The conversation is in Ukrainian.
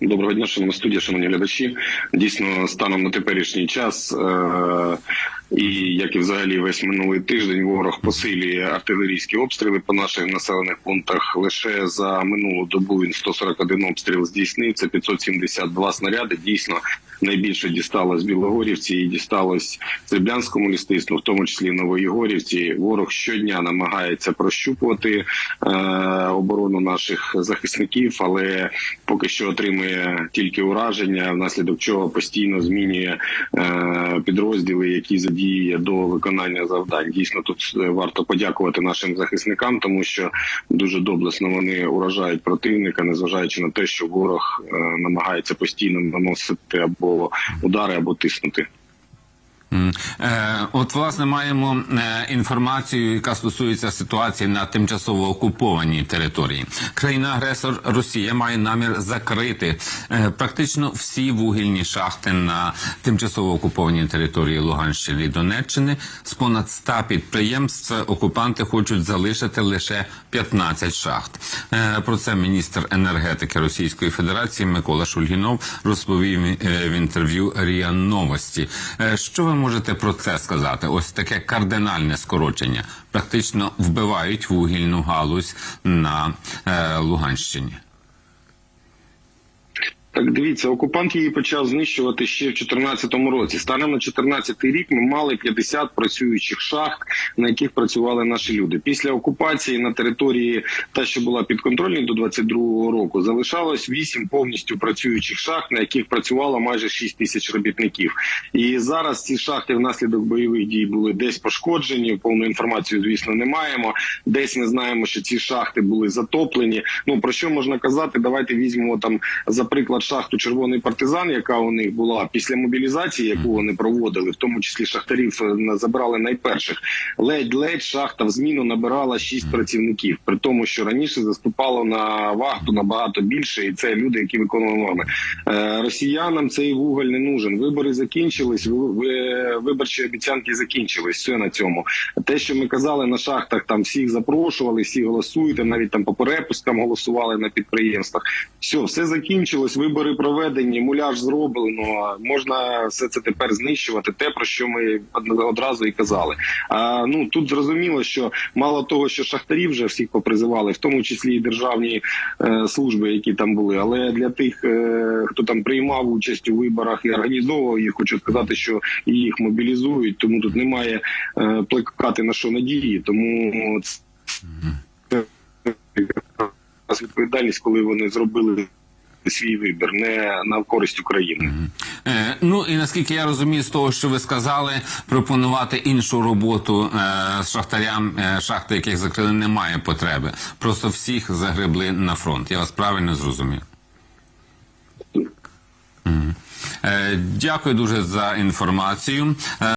Доброго дня, шановна студія, шановні глядачі. Дійсно, станом на теперішній час, е- і як і взагалі весь минулий тиждень, ворог посилює артилерійські обстріли по наших населених пунктах. Лише за минулу добу він 141 обстріл здійснив. Це 572 снаряди. Дійсно, найбільше дісталось Білогорівці і дісталось Серблянському лістицтву, в тому числі Новоєгорівці. Ворог щодня намагається прощупувати е- оборону наших захисників, але поки що отримує тільки ураження, внаслідок чого постійно змінює е, підрозділи, які задіє до виконання завдань. Дійсно, тут е, варто подякувати нашим захисникам, тому що дуже доблесно вони уражають противника, незважаючи на те, що ворог е, намагається постійно наносити або удари, або тиснути. Е, От власне маємо е, інформацію, яка стосується ситуації на тимчасово окупованій території. Країна-агресор Росія має намір закрити е, практично всі вугільні шахти на тимчасово окупованій території Луганщини і Донеччини. З понад 100 підприємств окупанти хочуть залишити лише 15 шахт. Про це міністр енергетики Російської Федерації Микола Шульгінов розповів в інтерв'ю Ріа Новості. Що ви можете про це сказати? Ось таке кардинальне скорочення. Практично вбивають вугільну галузь на е, Луганщині. Так, дивіться, окупант її почав знищувати ще в 2014 році. Станом на 2014 рік ми мали 50 працюючих шахт, на яких працювали наші люди. Після окупації на території, та що була підконтрольною до 22 року, залишалось 8 повністю працюючих шахт, на яких працювало майже 6 тисяч робітників. І зараз ці шахти внаслідок бойових дій були десь пошкоджені. Повну інформацію, звісно, не маємо. Десь ми знаємо, що ці шахти були затоплені. Ну про що можна казати? Давайте візьмемо там за приклад шахту Червоний партизан, яка у них була після мобілізації, яку вони проводили, в тому числі шахтарів е, забрали найперших. Ледь-ледь шахта в зміну набирала шість працівників, при тому, що раніше заступало на вахту набагато більше, і це люди, які виконували норми. Е, Росіянам цей вуголь не нужен. Вибори закінчились. ви- ви- Виборчі обіцянки закінчились. Все на цьому. Те, що ми казали на шахтах, там всіх запрошували, всі голосуєте, навіть там по перепускам голосували на підприємствах. Все, все закінчилось. Вибори проведені, муляж зроблено. Можна все це тепер знищувати. Те про що ми одразу і казали. А ну тут зрозуміло, що мало того, що шахтарів вже всіх попризивали, в тому числі і державні е, служби, які там були. Але для тих, е, хто там приймав участь у виборах і організовував їх, хочу сказати, що їх мобілізують. Тому тут немає е, плекати на що надії. Тому це відповідальність, коли вони зробили свій вибір, не на користь України. Е, ну і наскільки я розумію, з того, що ви сказали, пропонувати іншу роботу е, шахтарям, е, шахти, яких закрили, немає потреби. Просто всіх загребли на фронт. Я вас правильно зрозумів. Е, Дякую дуже за інформацію. Е,